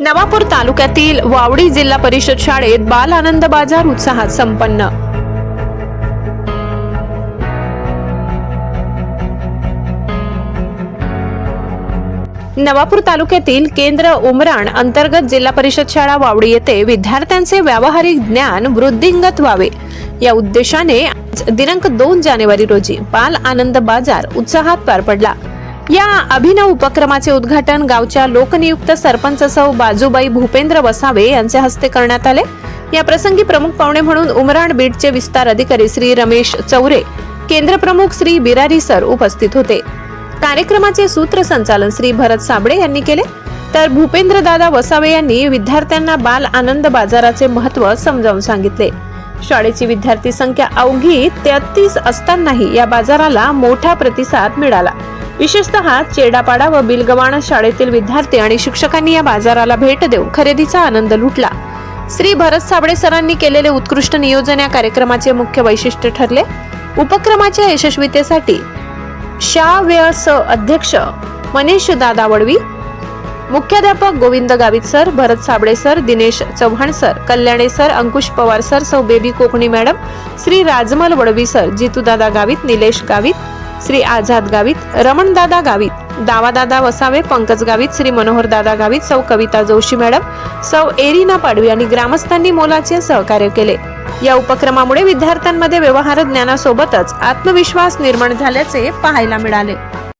नवापूर तालुक्यातील वावडी जिल्हा परिषद शाळेत बाल आनंद बाजार उत्साहात संपन्न. नवापूर तालुक्यातील केंद्र उमराण अंतर्गत जिल्हा परिषद शाळा वावडी येथे विद्यार्थ्यांचे व्यावहारिक ज्ञान वृद्धिंगत व्हावे. या उद्देशाने दिनांक दोन जानेवारी रोजी बाल आनंद बाजार उत्साहात पार पडला. या अभिनव उपक्रमाचे उद्घाटन गावच्या लोकनियुक्त सरपंच सौ बाजूबाई भूपेंद्र वसावे यांच्या हस्ते करण्यात आले. या प्रसंगी प्रमुख पाहुणे म्हणून उमराण बीटचे विस्तार अधिकारी श्री रमेश चौरे केंद्र प्रमुख श्री बिरारी सर उपस्थित होते. कार्यक्रमाचे सूत्रसंचालन श्री भरत साबळे यांनी केले. तर भूपेंद्र दादा वसावे यांनी विद्यार्थ्यांना बाल आनंद बाजाराचे महत्त्व समजावून सांगितले. शाळेची विद्यार्थी संख्या अवघी तेहतीस असतानाही या बाजाराला मोठा प्रतिसाद मिळाला. विशेषतः चेडापाडा व बिलगवाण शाळेतील विद्यार्थी आणि शिक्षकांनी या बाजाराला भेट देऊन खरेदीचा आनंद लुटला. श्री भरत साबळे सरांनी केलेले उत्कृष्ट नियोजन या कार्यक्रमाचे मुख्य वैशिष्ट्य ठरले. उपक्रमाच्या यशस्वीतेसाठी शाव्यस अध्यक्ष मनीष दादा वडवी मुख्याध्यापक Govind Gavit sir Bharat Sable sir Dinesh Chavan sir Kalyane sir Ankush Pawar sir सौ बेबी कोकणी मॅडम श्री राजमल वडवी सर जितूदादा गावित निलेश गावित श्री आझाद गावित रमणदादा गावित दावादादा वसावे पंकज गावित श्री मनोहर दादा गावित सौ कविता जोशी मॅडम सौ एरिना पाडवी आणि ग्रामस्थांनी मोलाचे सहकार्य केले. या उपक्रमामुळे विद्यार्थ्यांमध्ये व्यवहार ज्ञानासोबतच आत्मविश्वास निर्माण झाल्याचे पाहायला मिळाले.